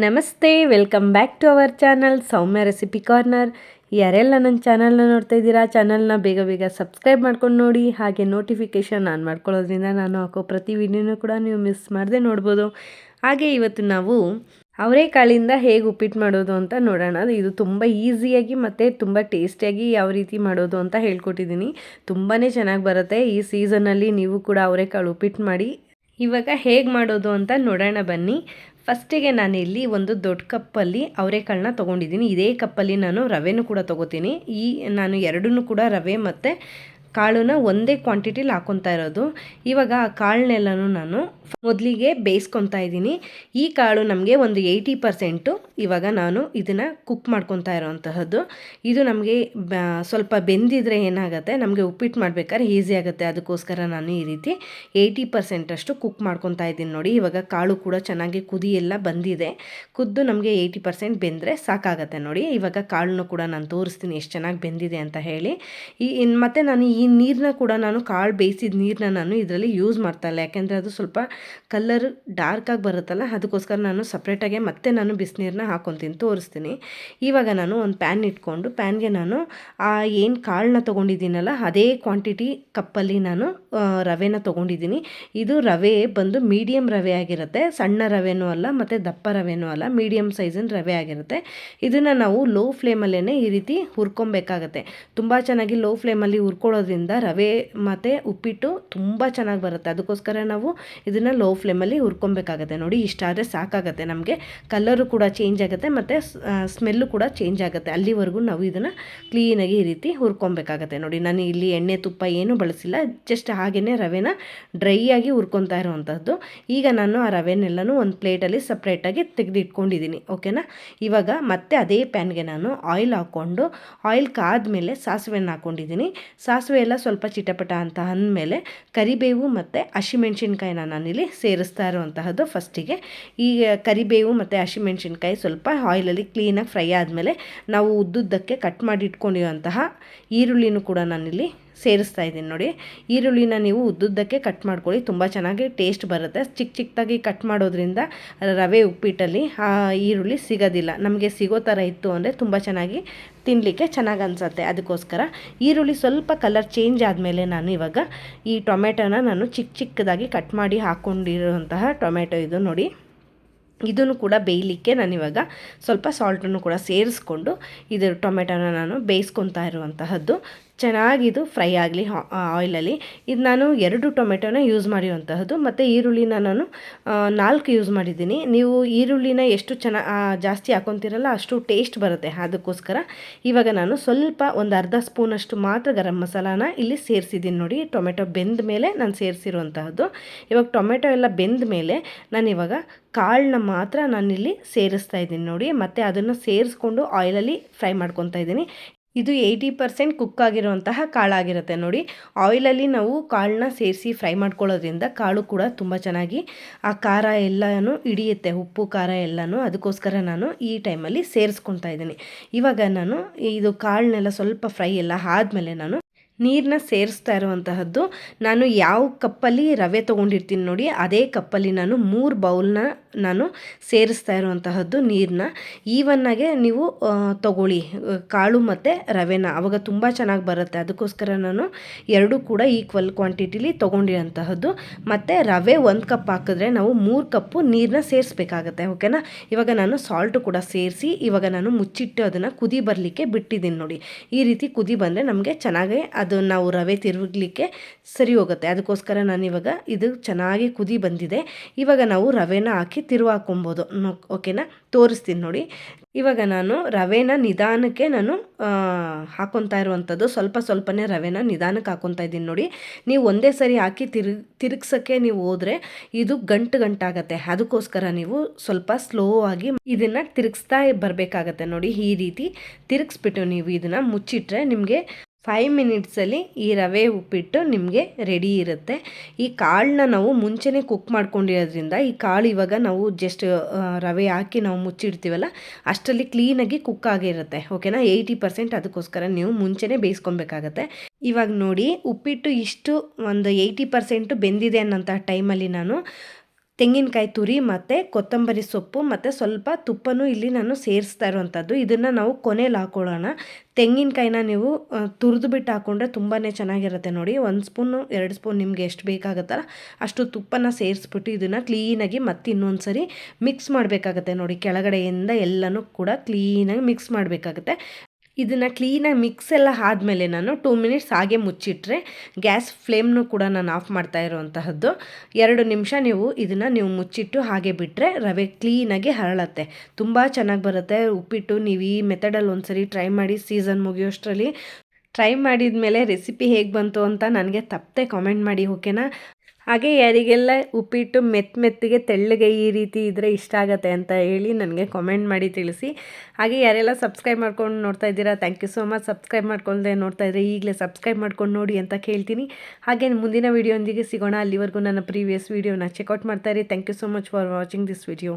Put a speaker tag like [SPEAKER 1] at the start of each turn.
[SPEAKER 1] ನಮಸ್ತೆ, welcome back to our channel Soumya recipe corner. ಯಾರೆಲ್ಲ ನನ್ನ ಚಾನಲ್ನ ನೋಡ್ತಾ ಇದ್ದೀರಾ, ಚಾನಲ್ನ ಬೇಗ ಬೇಗ ಸಬ್ಸ್ಕ್ರೈಬ್ ಮಾಡ್ಕೊಂಡು ನೋಡಿ, ಹಾಗೆ ನೋಟಿಫಿಕೇಷನ್ ಆನ್ ಮಾಡ್ಕೊಳ್ಳೋದ್ರಿಂದ ನಾನು ಹಾಕೋ ಪ್ರತಿ ವಿಡಿಯೋನೂ ಕೂಡ ನೀವು ಮಿಸ್ ಮಾಡದೆ ನೋಡ್ಬೋದು. ಹಾಗೆ ಇವತ್ತು ನಾವು ಅವರೆಕಾಳಿಂದ ಹೇಗೆ ಉಪ್ಪಿಟ್ಟು ಮಾಡೋದು ಅಂತ ನೋಡೋಣ. ಇದು ತುಂಬ ಈಸಿಯಾಗಿ ಮತ್ತು ತುಂಬ ಟೇಸ್ಟಿಯಾಗಿ ಯಾವ ರೀತಿ ಮಾಡೋದು ಅಂತ ಹೇಳ್ಕೊಟ್ಟಿದ್ದೀನಿ. ತುಂಬಾ ಚೆನ್ನಾಗಿ ಬರುತ್ತೆ. ಈ ಸೀಸನಲ್ಲಿ ನೀವು ಕೂಡ ಅವರೆಕಾಳು ಉಪ್ಪಿಟ್ಟು ಮಾಡಿ ಇವಾಗ ಹೇಗೆ ಮಾಡೋದು ಅಂತ ನೋಡೋಣ ಬನ್ನಿ. ಫಸ್ಟಿಗೆ ಇಲ್ಲಿ ಒಂದು ದೊಡ್ಡ ಕಪ್ಪಲ್ಲಿ ಅವರೆಕಾಳನ್ನ ತೊಗೊಂಡಿದ್ದೀನಿ. ಇದೇ ಕಪ್ಪಲ್ಲಿ ನಾನು ರವೆನೂ ಕೂಡ ತೊಗೋತೀನಿ. ಈ ನಾನು ಎರಡನ್ನೂ ಕೂಡ ರವೆ ಮತ್ತು ಕಾಳನ್ನ ಒಂದೇ ಕ್ವಾಂಟಿಟಿಲಿ ಹಾಕೊತಾ ಇರೋದು. ಇವಾಗ ಆ ಕಾಳನ್ನೆಲ್ಲನೂ ನಾನು ಮೊದಲಿಗೆ ಬೇಯಿಸ್ಕೊತಾ ಇದ್ದೀನಿ. ಈ ಕಾಳು ನಮಗೆ ಒಂದು ಏಯ್ಟಿ ಪರ್ಸೆಂಟು ಇವಾಗ ನಾನು ಇದನ್ನು ಕುಕ್ ಮಾಡ್ಕೊತಾ ಇರೋವಂತಹದ್ದು ಇದು ನಮಗೆ ಸ್ವಲ್ಪ ಬೆಂದಿದ್ರೆ ಏನಾಗುತ್ತೆ? ನಮಗೆ ಉಪ್ಪಿಟ್ಟು ಮಾಡಬೇಕಾದ್ರೆ ಈಸಿ ಆಗುತ್ತೆ. ಅದಕ್ಕೋಸ್ಕರ ನಾನು ಈ ರೀತಿ ಏಯ್ಟಿ ಪರ್ಸೆಂಟಷ್ಟು ಕುಕ್ ಮಾಡ್ಕೊತಾ ಇದ್ದೀನಿ ನೋಡಿ. ಇವಾಗ ಕಾಳು ಕೂಡ ಚೆನ್ನಾಗಿ ಕುದಿ ಎಲ್ಲ ಬಂದಿದೆ. ಕುದ್ದು ನಮಗೆ ಏಯ್ಟಿ ಪರ್ಸೆಂಟ್ ಬೆಂದರೆ ಸಾಕಾಗತ್ತೆ ನೋಡಿ. ಇವಾಗ ಕಾಳನ್ನು ಕೂಡ ನಾನು ತೋರಿಸ್ತೀನಿ ಎಷ್ಟು ಚೆನ್ನಾಗಿ ಬೆಂದಿದೆ ಅಂತ ಹೇಳಿ. ಈ ಮತ್ತು ನಾನು ಈ ನೀರನ್ನ ಕೂಡ ನಾನು ಕಾಳು ಬೇಯಿಸಿದ ನೀರನ್ನ ನಾನು ಇದರಲ್ಲಿ ಯೂಸ್ ಮಾಡ್ತಾ ಇಲ್ಲ. ಯಾಕೆಂದರೆ ಅದು ಸ್ವಲ್ಪ ಕಲ್ಲರ್ ಡಾರ್ಕಾಗಿ ಬರುತ್ತಲ್ಲ, ಅದಕ್ಕೋಸ್ಕರ ನಾನು ಸಪ್ರೇಟಾಗೆ ಮತ್ತೆ ನಾನು ಬಿಸಿನೀರನ್ನ ಹಾಕೊತೀನಿ, ತೋರಿಸ್ತೀನಿ. ಇವಾಗ ನಾನು ಒಂದು ಪ್ಯಾನ್ ಇಟ್ಕೊಂಡು ಪ್ಯಾನ್ಗೆ ನಾನು, ಆ ಏನು ಕಾಳನ್ನ ತೊಗೊಂಡಿದ್ದೀನಲ್ಲ, ಅದೇ ಕ್ವಾಂಟಿಟಿ ಕಪ್ಪಲ್ಲಿ ನಾನು ರವೆನ ತೊಗೊಂಡಿದ್ದೀನಿ. ಇದು ರವೆ ಬಂದು ಮೀಡಿಯಮ್ ರವೆ ಆಗಿರುತ್ತೆ, ಸಣ್ಣ ರವೆನೂ ಅಲ್ಲ, ಮತ್ತು ದಪ್ಪ ರವೆನೂ ಅಲ್ಲ ಮೀಡಿಯಮ್ ಸೈಜಿನ ರವೆ ಆಗಿರುತ್ತೆ. ಇದನ್ನು ನಾವು ಲೋ ಫ್ಲೇಮಲ್ಲೇ ಈ ರೀತಿ ಹುರ್ಕೊಬೇಕಾಗತ್ತೆ. ತುಂಬ ಚೆನ್ನಾಗಿ ಲೋ ಫ್ಲೇಮಲ್ಲಿ ಹುರ್ಕೊಳ್ಳೋದ್ರಿಂದ ರವೆ ಮತ್ತು ಉಪ್ಪಿಟ್ಟು ತುಂಬ ಚೆನ್ನಾಗಿ ಬರುತ್ತೆ. ಅದಕ್ಕೋಸ್ಕರ ನಾವು ಇದನ್ನು ಲೋ ಫ್ಲೇಮಲ್ಲಿ ಹುರ್ಕೊಬೇಕಾಗತ್ತೆ. ನೋಡಿ ಇಷ್ಟಾದರೆ ಸಾಕಾಗತ್ತೆ ನಮಗೆ. ಕಲರು ಕೂಡ ಚೇಂಜ್ ಆಗುತ್ತೆ ಮತ್ತು ಸ್ಮೆಲ್ಲು ಕೂಡ ಚೇಂಜ್ ಆಗುತ್ತೆ. ಅಲ್ಲಿವರೆಗೂ ನಾವು ಇದನ್ನು ಕ್ಲೀನಾಗಿ ಈ ರೀತಿ ಹುರ್ಕೊಬೇಕಾಗತ್ತೆ. ನೋಡಿ, ನಾನು ಇಲ್ಲಿ ಎಣ್ಣೆ ತುಪ್ಪ ಏನೂ ಬಳಸಿಲ್ಲ. ಜಸ್ಟ್ ಹಾಗೆಯೇ ರವೆನ ಡ್ರೈ ಆಗಿ ಹುರ್ಕೊತಾ ಇರೋವಂಥದ್ದು ಈಗ ನಾನು ಆ ರವೆನೆಲ್ಲನೂ ಒಂದು ಪ್ಲೇಟಲ್ಲಿ ಸಪ್ರೇಟಾಗಿ ತೆಗೆದಿಟ್ಕೊಂಡಿದ್ದೀನಿ ಓಕೆನಾ ಇವಾಗ ಮತ್ತೆ ಅದೇ ಪ್ಯಾನ್ಗೆ ನಾನು ಆಯಿಲ್ ಹಾಕ್ಕೊಂಡು ಆಯಿಲ್ ಕಾದ ಮೇಲೆ ಸಾಸಿವೆನ ಹಾಕ್ಕೊಂಡಿದ್ದೀನಿ ಸಾಸಿವೆ ಎಲ್ಲ ಸ್ವಲ್ಪ ಚಿಟಪಟ ಅಂತ ಅಂದಮೇಲೆ ಕರಿಬೇವು ಮತ್ತು ಹಸಿಮೆಣ್ಸಿನ್ಕಾಯಿನ ನಾನಿಲ್ಲಿ ಸೇರಿಸ್ತಾ ಇರುವಂತಹದ್ದು ಫಸ್ಟಿಗೆ. ಈ ಕರಿಬೇವು ಮತ್ತು ಹಸಿಮೆಣ್ಸಿನ್ಕಾಯಿ ಸ್ವಲ್ಪ ಆಯಿಲಲ್ಲಿ ಕ್ಲೀನಾಗಿ ಫ್ರೈ ಆದಮೇಲೆ ನಾವು ಉದ್ದುದ್ದಕ್ಕೆ ಕಟ್ ಮಾಡಿ ಇಟ್ಕೊಂಡಿರುವಂತಹ ಈರುಳ್ಳಿನೂ ಕೂಡ ನಾನಿಲ್ಲಿ ಸೇರಿಸ್ತಾ ಇದ್ದೀನಿ ನೋಡಿ. ಈರುಳ್ಳಿನ ನೀವು ಉದ್ದುದ್ದಕ್ಕೆ ಕಟ್ ಮಾಡ್ಕೊಳ್ಳಿ. ತುಂಬ ಚೆನ್ನಾಗಿ ಟೇಸ್ಟ್ ಬರುತ್ತೆ. ಚಿಕ್ಕ ಚಿಕ್ಕದಾಗಿ ಕಟ್ ಮಾಡೋದ್ರಿಂದ ರವೆ ಉಪ್ಪಿಟ್ಟಲ್ಲಿ ಆ ಈರುಳ್ಳಿ ಸಿಗೋದಿಲ್ಲ. ನಮಗೆ ಸಿಗೋ ಥರ ಇತ್ತು ಅಂದರೆ ತುಂಬ ಚೆನ್ನಾಗಿ ತಿನ್ನಲಿಕ್ಕೆ ಚೆನ್ನಾಗಿ ಅನಿಸುತ್ತೆ. ಅದಕ್ಕೋಸ್ಕರ ಈರುಳ್ಳಿ ಸ್ವಲ್ಪ ಕಲರ್ ಚೇಂಜ್ ಆದಮೇಲೆ ನಾನು ಇವಾಗ ಈ ಟೊಮೆಟೊನ ನಾನು ಚಿಕ್ಕ ಚಿಕ್ಕದಾಗಿ ಕಟ್ ಮಾಡಿ ಹಾಕ್ಕೊಂಡಿರುವಂತಹ ಟೊಮೆಟೊ ಇದು ನೋಡಿ. ಇದನ್ನು ಕೂಡ ಬೇಯಲಿಕ್ಕೆ ನಾನಿವಾಗ ಸ್ವಲ್ಪ ಸಾಲ್ಟನ್ನು ಕೂಡ ಸೇರಿಸ್ಕೊಂಡು ಇದರ ಟೊಮೆಟೊನ ನಾನು ಬೇಯಿಸ್ಕೊತಾ ಇರುವಂತಹದ್ದು. ಚೆನ್ನಾಗಿದು ಫ್ರೈ ಆಗಲಿ ಆಯಿಲಲ್ಲಿ ಇದು ನಾನು ಎರಡು ಟೊಮೆಟೊನ ಯೂಸ್ ಮಾಡಿರುವಂತಹದ್ದು. ಮತ್ತು ಈರುಳ್ಳಿನ ನಾನು ನಾಲ್ಕು ಯೂಸ್ ಮಾಡಿದ್ದೀನಿ. ನೀವು ಈರುಳ್ಳಿನ ಎಷ್ಟು ಚೆನ್ನಾಗಿ ಜಾಸ್ತಿ ಹಾಕೊತಿರಲ್ಲ ಅಷ್ಟು ಟೇಸ್ಟ್ ಬರುತ್ತೆ ಅದಕ್ಕೋಸ್ಕರ. ಇವಾಗ ನಾನು ಸ್ವಲ್ಪ ಒಂದು ಅರ್ಧ ಸ್ಪೂನಷ್ಟು ಮಾತ್ರ ಗರಂ ಮಸಾಲಾನ ಇಲ್ಲಿ ಸೇರಿಸಿದ್ದೀನಿ ನೋಡಿ. ಟೊಮೆಟೊ ಬೆಂದ ಮೇಲೆ ನಾನು ಸೇರಿಸಿರುವಂತಹದ್ದು. ಇವಾಗ ಟೊಮೆಟೊ ಎಲ್ಲ ಬೆಂದ ಮೇಲೆ ನಾನು ಇವಾಗ ಕಾಳನ್ನ ಮಾತ್ರ ನಾನಿಲ್ಲಿ ಸೇರಿಸ್ತಾ ಇದ್ದೀನಿ ನೋಡಿ. ಮತ್ತು ಅದನ್ನು ಸೇರಿಸ್ಕೊಂಡು ಆಯಿಲಲ್ಲಿ ಫ್ರೈ ಮಾಡ್ಕೊತಾ ಇದ್ದೀನಿ. ಇದು ಏಯ್ಟಿ ಪರ್ಸೆಂಟ್ ಕುಕ್ ಆಗಿರುವಂತಹ ಕಾಳಾಗಿರುತ್ತೆ ನೋಡಿ. ಆಯಿಲಲ್ಲಿ ನಾವು ಕಾಳನ್ನ ಸೇರಿಸಿ ಫ್ರೈ ಮಾಡ್ಕೊಳ್ಳೋದ್ರಿಂದ ಕಾಳು ಕೂಡ ತುಂಬ ಚೆನ್ನಾಗಿ ಆ ಖಾರ ಎಲ್ಲನೂ ಹಿಡಿಯುತ್ತೆ, ಉಪ್ಪು, ಖಾರ ಎಲ್ಲನೂ. ಅದಕ್ಕೋಸ್ಕರ ನಾನು ಈ ಟೈಮಲ್ಲಿ ಸೇರಿಸ್ಕೊತಾ ಇದ್ದೀನಿ. ಇವಾಗ ನಾನು ಇದು ಕಾಳನ್ನೆಲ್ಲ ಸ್ವಲ್ಪ ಫ್ರೈ ಎಲ್ಲ ಆದಮೇಲೆ ನಾನು ನೀರನ್ನ ಸೇರಿಸ್ತಾ ಇರುವಂತಹದ್ದು. ನಾನು ಯಾವ ಕಪ್ಪಲ್ಲಿ ರವೆ ತೊಗೊಂಡಿರ್ತೀನಿ ನೋಡಿ, ಅದೇ ಕಪ್ಪಲ್ಲಿ ನಾನು ಮೂರು ಬೌಲ್ನ ನಾನು ಸೇರಿಸ್ತಾ ಇರುವಂತಹದ್ದು ನೀರನ್ನ ಈವನ್ನಾಗೆ ನೀವು ತಗೊಳ್ಳಿ. ಕಾಳು ಮತ್ತು ರವೆನ. ಅವಾಗ ತುಂಬ ಚೆನ್ನಾಗಿ ಬರುತ್ತೆ. ಅದಕ್ಕೋಸ್ಕರ ನಾನು ಎರಡೂ ಕೂಡ ಈಕ್ವಲ್ ಕ್ವಾಂಟಿಟಿಲಿ ತೊಗೊಂಡಿರೋಂತಹದ್ದು ಮತ್ತು ರವೆ ಒಂದು ಕಪ್ ಹಾಕಿದ್ರೆ ನಾವು ಮೂರು ಕಪ್ಪು ನೀರನ್ನ ಸೇರಿಸ್ಬೇಕಾಗತ್ತೆ ಓಕೆನಾ ಇವಾಗ ನಾನು ಸಾಲ್ಟು ಕೂಡ ಸೇರಿಸಿ, ಇವಾಗ ನಾನು ಮುಚ್ಚಿಟ್ಟು ಅದನ್ನು ಕುದಿ ಬರಲಿಕ್ಕೆ ಬಿಟ್ಟಿದ್ದೀನಿ ನೋಡಿ. ಈ ರೀತಿ ಕುದಿ ಬಂದರೆ ನಮಗೆ ಚೆನ್ನಾಗೇ ಅದು ನಾವು ರವೆ ತಿರುಗಲಿಕ್ಕೆ ಸರಿ ಹೋಗುತ್ತೆ. ಅದಕ್ಕೋಸ್ಕರ ನಾನು ಇವಾಗ ಇದು ಚೆನ್ನಾಗಿ ಕುದಿ ಬಂದಿದೆ. ಇವಾಗ ನಾವು ರವೆನ ಹಾಕಿ ತಿರುವಾಕೊಬೋದು. ಓಕೆನಾ ತೋರಿಸ್ತೀನಿ ನೋಡಿ. ಇವಾಗ ನಾನು ರವೆನ ನಿಧಾನಕ್ಕೆ ನಾನು ಹಾಕೊತಾ ಇರುವಂಥದ್ದು, ಸ್ವಲ್ಪ ಸ್ವಲ್ಪನೇ ರವೆನ ನಿಧಾನಕ್ಕೆ ಹಾಕೊತಾ ಇದ್ದೀನಿ ನೋಡಿ. ನೀವು ಒಂದೇ ಸರಿ ಹಾಕಿ ತಿರು ತಿರುಗ್ಸೋಕ್ಕೆ ನೀವು ಹೋದರೆ ಇದು ಗಂಟು ಗಂಟಾಗತ್ತೆ. ಅದಕ್ಕೋಸ್ಕರ ನೀವು ಸ್ವಲ್ಪ ಸ್ಲೋ ಆಗಿ ಇದನ್ನು ತಿರುಗಿಸ್ತಾ ಬರಬೇಕಾಗತ್ತೆ ನೋಡಿ. ಈ ರೀತಿ ತಿರುಗಿಸ್ಬಿಟ್ಟು ನೀವು ಇದನ್ನು ಮುಚ್ಚಿಟ್ರೆ ನಿಮಗೆ ಫೈವ್ ಮಿನಿಟ್ಸಲ್ಲಿ ಈ ರವೆ ಉಪ್ಪಿಟ್ಟು ನಿಮಗೆ ರೆಡಿ ಇರುತ್ತೆ. ಈ ಕಾಳನ್ನ ನಾವು ಮುಂಚೆನೆ ಕುಕ್ ಮಾಡ್ಕೊಂಡಿರೋದ್ರಿಂದ ಈ ಕಾಳು ಇವಾಗ ನಾವು ಜಸ್ಟ್ ರವೆ ಹಾಕಿ ನಾವು ಮುಚ್ಚಿಡ್ತೀವಲ್ಲ, ಅಷ್ಟರಲ್ಲಿ ಕ್ಲೀನಾಗಿ ಕುಕ್ ಆಗಿರುತ್ತೆ. ಓಕೆನಾ ಏಯ್ಟಿ ಪರ್ಸೆಂಟ್ ಅದಕ್ಕೋಸ್ಕರ ನೀವು ಮುಂಚೆನೇ ಬೇಯಿಸ್ಕೊಬೇಕಾಗತ್ತೆ ಇವಾಗ ನೋಡಿ, ಉಪ್ಪಿಟ್ಟು ಇಷ್ಟು ಒಂದು ಏಯ್ಟಿ ಪರ್ಸೆಂಟು ಬೆಂದಿದೆ ಅನ್ನೋಂಥ ಟೈಮಲ್ಲಿ ನಾನು ತೆಂಗಿನಕಾಯಿ ತುರಿ ಮತ್ತು ಕೊತ್ತಂಬರಿ ಸೊಪ್ಪು ಮತ್ತು ಸ್ವಲ್ಪ ತುಪ್ಪನೂ ಇಲ್ಲಿ ನಾನು ಸೇರಿಸ್ತಾ ಇರುವಂಥದ್ದು. ಇದನ್ನು ನಾವು ಕೊನೆಯಲ್ಲಿ ಹಾಕೊಳ್ಳೋಣ. ತೆಂಗಿನಕಾಯಿನ ನೀವು ತುರಿದು ಬಿಟ್ಟು ಹಾಕ್ಕೊಂಡ್ರೆ ತುಂಬಾ ಚೆನ್ನಾಗಿರುತ್ತೆ ನೋಡಿ. ಒಂದು ಸ್ಪೂನು, ಎರಡು ಸ್ಪೂನ್ ನಿಮಗೆ ಎಷ್ಟು ಬೇಕಾಗುತ್ತಲ್ಲ ಅಷ್ಟು ತುಪ್ಪನ ಸೇರಿಸ್ಬಿಟ್ಟು ಇದನ್ನು ಕ್ಲೀನಾಗಿ ಮತ್ತೆ ಇನ್ನೊಂದು ಸರಿ ಮಿಕ್ಸ್ ಮಾಡಬೇಕಾಗತ್ತೆ ನೋಡಿ. ಕೆಳಗಡೆಯಿಂದ ಎಲ್ಲನೂ ಕೂಡ ಕ್ಲೀನಾಗಿ ಮಿಕ್ಸ್ ಮಾಡಬೇಕಾಗತ್ತೆ. ಇದನ್ನು ಕ್ಲೀನಾಗಿ ಮಿಕ್ಸ್ ಎಲ್ಲ ಆದಮೇಲೆ ನಾನು ಟೂ ಮಿನಿಟ್ಸ್ ಹಾಗೆ ಮುಚ್ಚಿಟ್ರೆ ಗ್ಯಾಸ್ ಫ್ಲೇಮ್ನು ಕೂಡ ನಾನು ಆಫ್ ಮಾಡ್ತಾ ಇರೋವಂತಹದ್ದು. ಎರಡು ನಿಮಿಷ ನೀವು ಇದನ್ನು ನೀವು ಮುಚ್ಚಿಟ್ಟು ಹಾಗೆ ಬಿಟ್ಟರೆ ರವೆ ಕ್ಲೀನಾಗಿ ಹರಳತ್ತೆ. ತುಂಬ ಚೆನ್ನಾಗಿ ಬರುತ್ತೆ. ಉಪ್ಪಿಟ್ಟು ನೀವು ಈ ಮೆಥಡಲ್ಲಿ ಒಂದ್ಸರಿ ಟ್ರೈ ಮಾಡಿ ಸೀಸನ್ ಮುಗಿಯೋಷ್ಟರಲ್ಲಿ ಟ್ರೈ ಮಾಡಿದ ಮೇಲೆ ರೆಸಿಪಿ ಹೇಗೆ ಬಂತು ಅಂತ ನನಗೆ ತಪ್ಪದೆ ಕಾಮೆಂಟ್ ಮಾಡಿ ಓಕೆನಾ ಹಾಗೆ ಯಾರಿಗೆಲ್ಲ ಉಪ್ಪಿಟ್ಟು ಮೆತ್ತ ಮೆತ್ತಿಗೆ ತೆಳ್ಳಗೆ ಈ ರೀತಿ ಇದ್ದರೆ ಇಷ್ಟ ಆಗುತ್ತೆ ಅಂತ ಹೇಳಿ ನನಗೆ ಕಾಮೆಂಟ್ ಮಾಡಿ ತಿಳಿಸಿ. ಹಾಗೆ ಯಾರೆಲ್ಲ ಸಬ್ಸ್ಕ್ರೈಬ್ ಮಾಡ್ಕೊಂಡು ನೋಡ್ತಾ ಇದ್ದೀರಾ thank you so much subscribe ಮಾಡ್ಕೊಂಡೆ ನೋಡ್ತಾ ಇದ್ದರೆ ಈಗಲೇ ಸಬ್ಸ್ಕ್ರೈಬ್ ಮಾಡ್ಕೊಂಡು ನೋಡಿ ಅಂತ ಕೇಳ್ತೀನಿ. ಹಾಗೆ ಮುಂದಿನ ವೀಡಿಯೋಂದಿಗೆ ಸಿಗೋಣ. ಅಲ್ಲಿವರೆಗೂ ನನ್ನ ಪ್ರೀವಿಯಸ್ ವೀಡಿಯೋನ ಚೆಕ್ಔಟ್ ಮಾಡ್ತಾ ಇರಿ. Thank you so much for watching this video